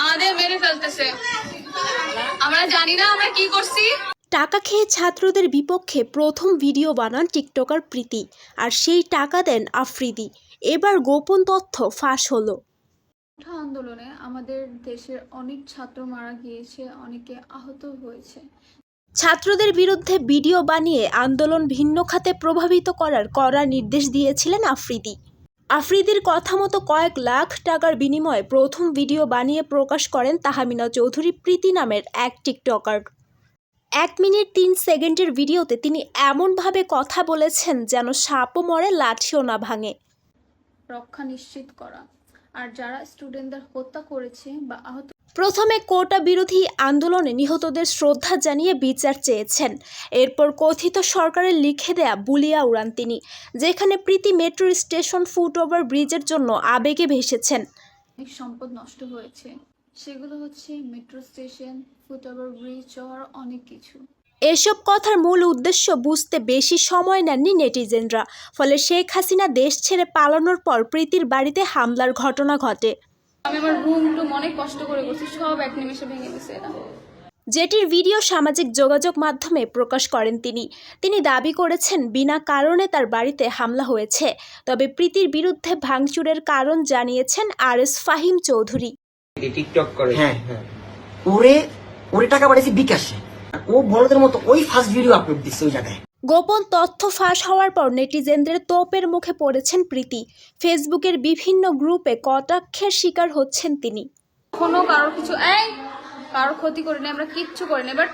আমাদের মেরে ফেলতেছে। আমরা জানি না আমরা কি করছি। টাকা খেয়ে ছাত্রদের বিপক্ষে প্রথম ভিডিও বানান টিকটকার প্রীতি আর সেই টাকা দেন আফ্রিদি। এবার গোপন তথ্য ফাঁস হলো। কোঠা আন্দোলনে আমাদের দেশের অনেক ছাত্র মারা গিয়েছে অনেকে আহত হয়েছে। ছাত্রদের বিরুদ্ধে ভিডিও বানিয়ে আন্দোলন ভিন্ন খাতে প্রভাবিত করার কড়া নির্দেশ দিয়েছিলেন আফ্রিদি। আফ্রিদির কথা মতো কয়েক লাখ টাকার বিনিময়ে প্রথম ভিডিও বানিয়ে প্রকাশ করেন তাহামিনা চৌধুরী প্রীতি নামের এক টিকটকার। এক মিনিট তিন সেকেন্ডের ভিডিওতে তিনি এমনভাবে কথা বলেছেন যেন সাপও মরে, লাঠিও না ভাঙে। রক্ষা নিশ্চিত করা। আর যারা স্টুডেন্টদের হত্যা করেছে বা আহত প্রথমে কোটা বিরোধী আন্দোলনে নিহতদের শ্রদ্ধা জানিয়ে বিচার চেয়েছেন। এরপর কথিত সরকারের লিখে দেয়া বুলিয়া উড়ান তিনি যেখানে প্রীতি মেট্রো স্টেশন ফুটওভার ব্রিজের জন্য আবেগে ভেসেছেন। অনেক সম্পদ নষ্ট হয়েছে। সেগুলো হচ্ছে metro station foot over bridge আর অনেক কিছু। এসব কথার মূল উদ্দেশ্য বুঝতে বেশি সময় নেননি নেটিজেনরা ফলে শেখ হাসিনা দেশ ছেড়ে পালানোর পর প্রীতির বাড়িতে হামলার ঘটনা ঘটে। আমি আমার রুম টুম অনেক কষ্ট করে করছি সব এক নিমেষে ভেঙে দিছে এরা। যেটির ভিডিও সামাজিক যোগাযোগ মাধ্যমে প্রকাশ করেন তিনি। তিনি দাবি করেছেন বিনা কারণে তার বাড়িতে হামলা হয়েছে। তবে প্রীতির বিরুদ্ধে ভাঙচুরের কারণ জানিয়েছেন আর এস ফাহিম চৌধুরী। টিকটক করে। হ্যাঁ হ্যাঁ। ওরে ওরে টাকা পাঠিয়েছে বিকাশে। ও বড়দের মতো ওই ফার্স্ট ভিডিও আপলোড দিচ্ছে ওই জায়গায়। গোপন তথ্য ফাঁস হওয়ার পর নেটিজেনদের তোপের মুখে পড়েছেন প্রীতি। ফেসবুকের বিভিন্ন গ্রুপে কটাক্ষের শিকার হচ্ছেন তিনি। কোনো কারোর কিছু এই, কারোর ক্ষতি করিনি, আমরা কিচ্ছু করিনি বাট